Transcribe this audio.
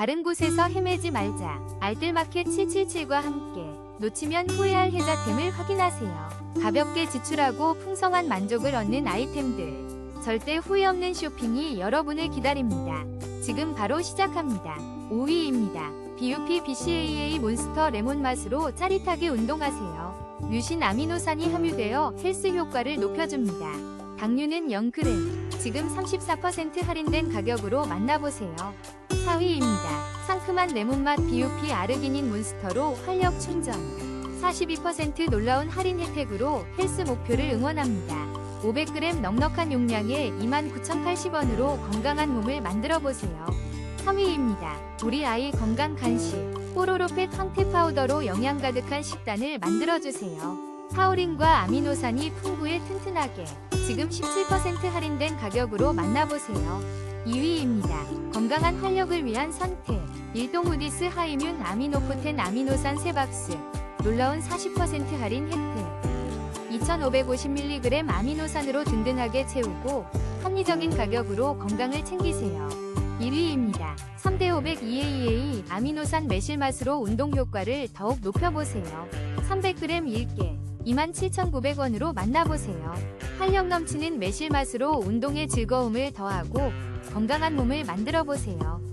다른 곳에서 헤매지 말자. 알뜰마켓 777과 함께 놓치면 후회할 혜자템을 확인하세요. 가볍게 지출하고 풍성한 만족을 얻는 아이템들. 절대 후회 없는 쇼핑이 여러분을 기다립니다. 지금 바로 시작합니다. 5위입니다. BUP BCAA 몬스터 레몬 맛으로 짜릿하게 운동하세요. 뮤신 아미노산이 함유되어 헬스 효과를 높여줍니다. 당류는 0g. 지금 34% 할인된 가격으로 만나보세요. 4위입니다. 상큼한 레몬맛 BUP 아르기닌 몬스터로 활력 충전. 42% 놀라운 할인 혜택으로 헬스 목표를 응원합니다. 500g 넉넉한 용량에 29,080원으로 건강한 몸을 만들어 보세요. 3위입니다. 우리 아이 건강 간식. 뽀로로 펫 황태 파우더로 영양 가득한 식단을 만들어주세요. 파우린과 아미노산이 풍부해 튼튼하게. 지금 17% 할인된 가격으로 만나보세요. 2위입니다. 건강한 활력을 위한 선택. 일동 우디스 하이뮨 아미노포텐 아미노산 3박스. 놀라운 40% 할인 혜택. 2550mg 아미노산으로 든든하게 채우고 합리적인 가격으로 건강을 챙기세요. 1위입니다. 3대 500 EAEA 아미노산 매실맛으로 운동 효과를 더욱 높여보세요. 300g 1개 27,900원으로 만나보세요. 활력 넘치는 매실맛으로 운동의 즐거움을 더하고 건강한 몸을 만들어 보세요.